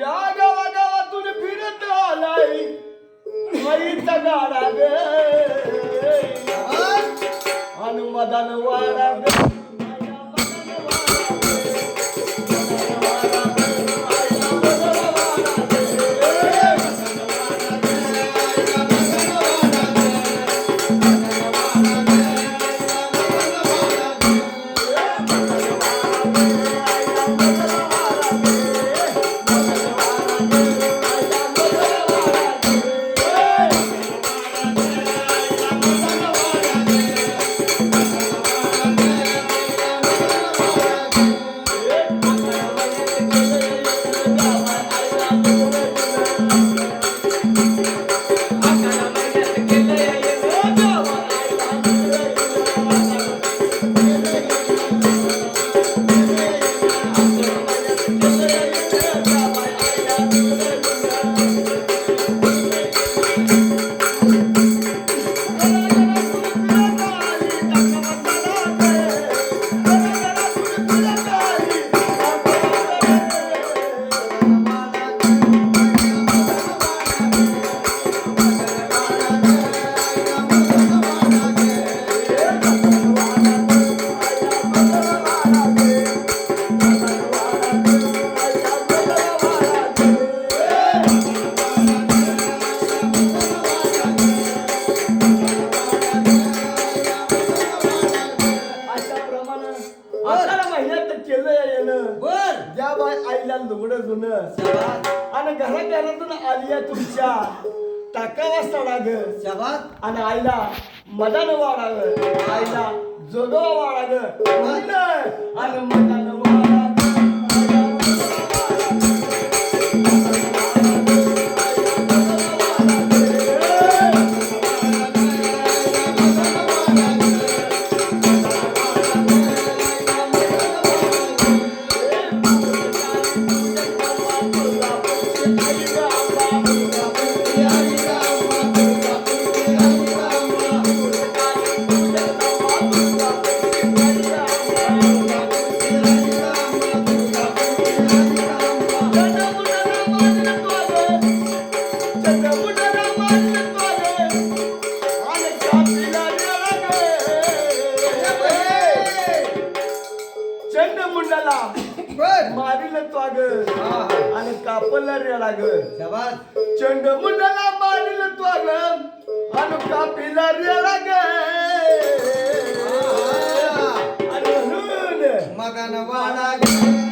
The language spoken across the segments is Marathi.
या गावागावातून फिरत आलाय. वळीचा गाडा ग. आणि मदान वाडा ग. ज्या बाय आईला लुगडं जुनं आणि घरा घरातून आली आहे तुमच्या. टाकावा सडा ग. शाबास आणि आईला मदान वाढावं. आईला जोगवा वाढावं. आणि मदान चंड मुंडाला बर मारिल त्वाग आणि कापला रेडा ग शाबास चंड मुंडाला मारिल त्वाग आणि कापिला रेडा ग आणि म्हणून मगन वाडा आणि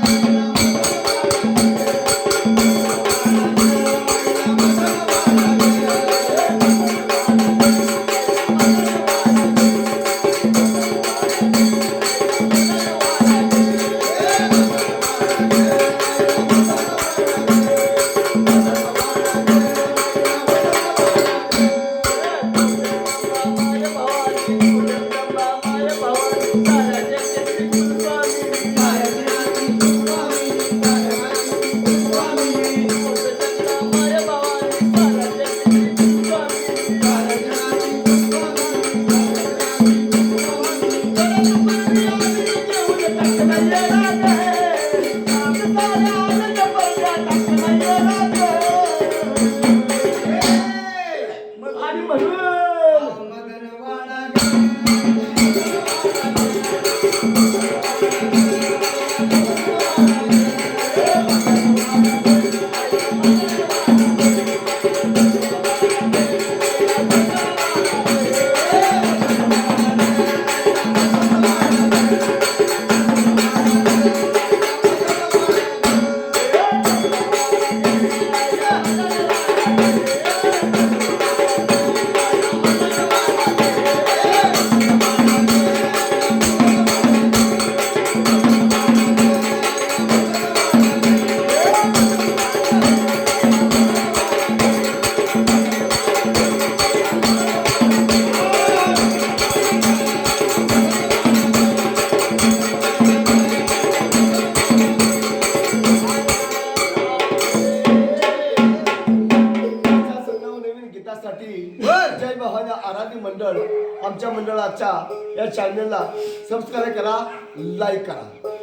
बर. जय भवानी आराध्य मंडळ आमच्या मंडळाच्या या चॅनलला सबस्क्राईब करा लाईक करा